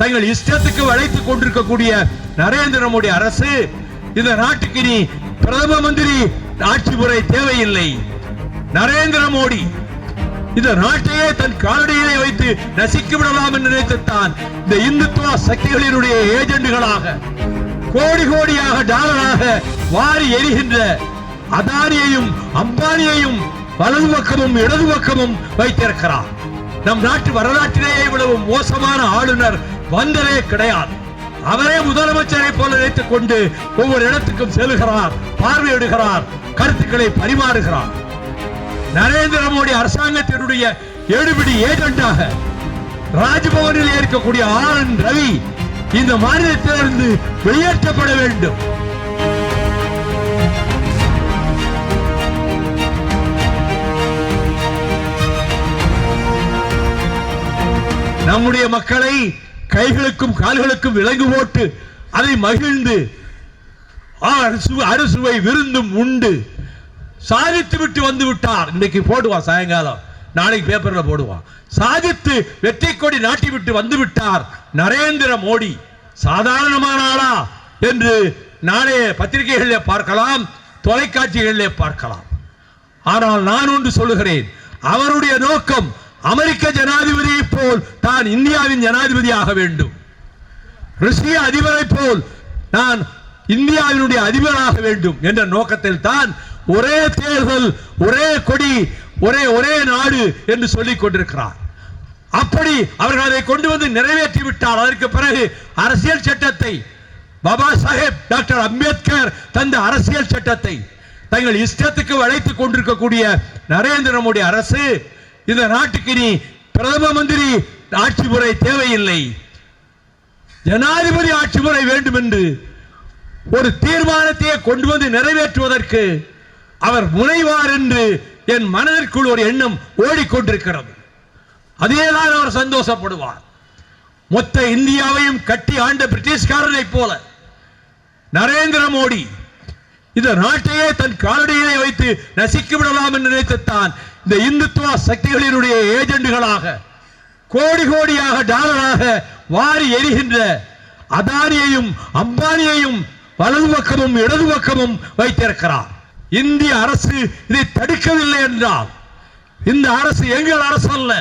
தங்கள் இஷ்டத்துக்கு வளைத்துக் கொண்டிருக்கக்கூடிய நரேந்திர மோடி அரசு இந்த நாட்டுக்கு நீ பிரதம மந்திரி ஆட்சி முறை தேவையில்லை. நரேந்திர மோடி இந்த நாட்டையே தன் காலடியிலே வைத்து நசிக்க விடலாம் என்று நினைத்துத்தான் இந்த இந்துத்துவ சக்திகளினுடைய ஏஜெண்டுகளாக கோடி கோடியாக டாலராக வாரி எரிகின்ற அதானியையும் அம்பானியையும் வலது பக்கமும் இடது பக்கமும் வைத்திருக்கிறார். நம் நாட்டு வரலாற்றிலேயே இவ்வளவு மோசமான ஆளுநர் வந்ததே கிடையாது. அவரே முதலமைச்சரை போல நினைத்துக் கொண்டு ஒவ்வொரு இடத்துக்கும் செல்கிறார் பார்வையிடுகிறார் கருத்துக்களை பரிமாறுகிறார். நரேந்திர மோடி அரசாங்கத்தினுடைய எடுபிடி ஏஜெண்டாக ராஜ்பவனில் இருக்கக்கூடிய ஆர் என் ரவி இந்த மாநிலத்திலிருந்து வெளியேற்றப்பட வேண்டும். நம்முடைய மக்களை கைகளுக்கும் கால்களுக்கும் விலங்கு போட்டு அதை மகிழ்ந்து அறுசுவை விருந்தும் உண்டு. சாதித்து விட்டு வந்து விட்டார். இன்னைக்கு போடுவான் சாயங்காலம். நாளைக்கு பேப்பர்ல போடுவான். சாதித்து வெற்றி கொடி நாட்டி விட்டு வந்து விட்டார் நரேந்திர மோடி. சாதாரணமான ஆளா என்று நாளைய பத்திரிகைகளில் பார்க்கலாம் தொலைக்காட்சிகளிலே பார்க்கலாம். ஆனால் நான் ஒன்று சொல்லுகிறேன். அவருடைய நோக்கம் அமெரிக்க ஜனாதிபதி போல் தான் இந்தியாவின் ஜனாதிபதியாக வேண்டும். ருசிய அதிபரை போல் நான் இந்தியாவினுடைய அதிபராக வேண்டும் என்ற நோக்கத்தில் தான் ஒரே தேர்தல் ஒரே கொடி ஒரே ஒரே நாடு என்று சொல்லிக் கொண்டிருக்கிறார். அப்படி அவர்கள் அதை கொண்டு வந்து நிறைவேற்றி விட்டார். அதற்கு பிறகு அரசியல் சட்டத்தை பாபா சாஹேப் டாக்டர் அம்பேத்கர் தந்த அரசியல் சட்டத்தை தங்கள் இஷ்டத்துக்கு வளைத்துக் கொண்டிருக்கக்கூடிய நரேந்திர மோடி அரசு இந்த நாட்டுக்கு நீ பிரதம மந்திரி ஆட்சி முறை தேவையில்லை. ஜனாதிபதி ஆட்சி முறை வேண்டும் என்று ஒரு தீர்மானத்தையே கொண்டு வந்து நிறைவேற்றுவதற்கு அவர் முனைவார் என்று என் மனதிற்குள் ஒரு எண்ணம் ஓடிக்கொண்டிருக்கிறது. அதேதான் அவர் சந்தோஷப்படுவார். மொத்த இந்தியாவையும் கட்டி ஆண்ட பிரிட்டிஷ்காரனை போல நரேந்திர மோடி இந்த நாட்டையே தன் காலடியிலே வைத்து நசிக்க விடலாம் என்று நினைத்துத்தான் இந்த இந்துத்துவ சக்திகளினுடைய ஏஜெண்டுகளாக கோடி கோடியாக டாலராக வாரி எரிகின்ற அதானியையும் அம்பானியையும் வலது பக்கமும் இடது பக்கமும் வைத்திருக்கிறார். இந்திய அரசு இதை தடுக்கவில்லை என்றால் இந்த அரசு எங்கள் அரசு அல்ல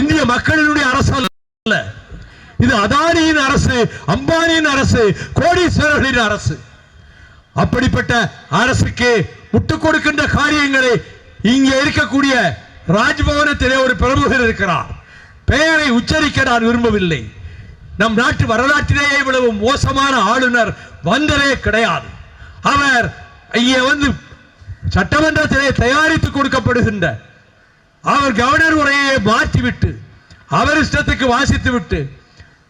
இந்திய மக்களினுடைய அரசு அல்ல இது அதானியின் அரசு அம்பானியின் அரசு கோடீஸ்வரர்களின் அரசு. அப்படிப்பட்ட அரசுக்கு முட்டுக் கொடுக்கின்ற காரியங்களை இங்கே இருக்கக்கூடிய ராஜ்பவனத்திலே ஒரு பிரமுகர் இருக்கிறார். பெயரை உச்சரிக்க நான் விரும்பவில்லை. நம் நாட்டு வரலாற்றிலேயே இவ்வளவு மோசமான ஆளுநர் வந்ததே கிடையாது. அவர் இங்கே வந்து சட்டமன்றத்திலே தயாரித்து கொடுக்கப்படுகின்ற அவர் கவர்னர் உரையை மாற்றிவிட்டு அவர் இஷ்டத்துக்கு வாசித்து விட்டு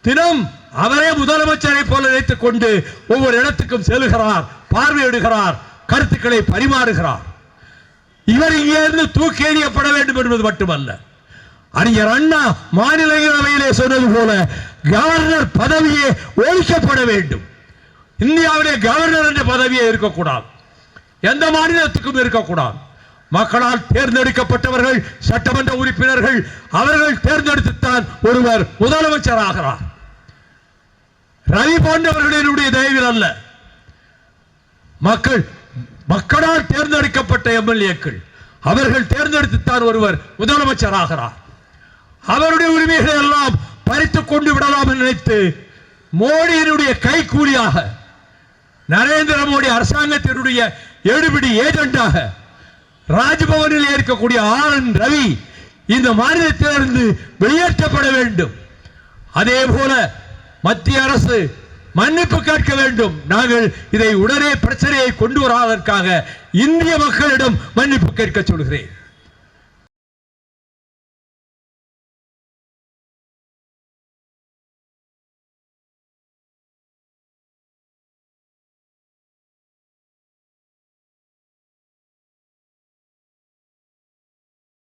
தினம் அவரே முதலமைச்சரை போல நினைத்துக் கொண்டு ஒவ்வொரு இடத்துக்கும் செல்கிறார் பார்வையிடுகிறார் கருத்துக்களை பரிமாறுகிறார். இவர் இங்கிருந்து தூக்கி எறியப்பட வேண்டும் என்பது மட்டுமல்ல. அறிஞர் அண்ணா மாநிலங்களவையிலே சொன்னது போல கவர்னர் பதவியே ஒழிக்கப்பட வேண்டும். இந்தியாவிலே கவர்னர் என்ற பதவியே இருக்கக்கூடாது. எந்த மாநிலத்துக்கும் இருக்கக்கூடாது. மக்களால் தேர்ந்தெடுக்கப்பட்டவர்கள் சட்டமன்ற உறுப்பினர்கள் அவர்கள் தேர்ந்தெடுத்துத்தான் ஒருவர் முதலமைச்சர் ஆகிறார். ரவி போன்றவர்களினுடைய தயவில் அல்ல. மக்கள் மக்களால் தேர்ந்தெடுக்கப்பட்ட எம்எல்ஏக்கள். அவர்கள் தேர்ந்தெடுத்துத்தான் ஒருவர் முதலமைச்சர் ஆகிறார் அவருடைய உரிமைகளை எல்லாம் பறித்து கொண்டு விடலாம் நினைத்து மோடியினுடைய கைக்கூலியாக நரேந்திர மோடி அரசாங்கத்தினுடைய எடுபிடி ஏஜெண்டாக ராஜ்பவனில் இருக்கக்கூடிய ஆர் என் ரவி இந்த மாநிலத்திலிருந்து வெளியேற்றப்பட வேண்டும். அதே போல மத்திய அரசு மன்னிப்பு கேட்க வேண்டும். நாங்கள் இதை உடனே பிரச்சனையை கொண்டு வராதற்காக இந்திய மக்களிடம் மன்னிப்பு கேட்க சொல்கிறேன்.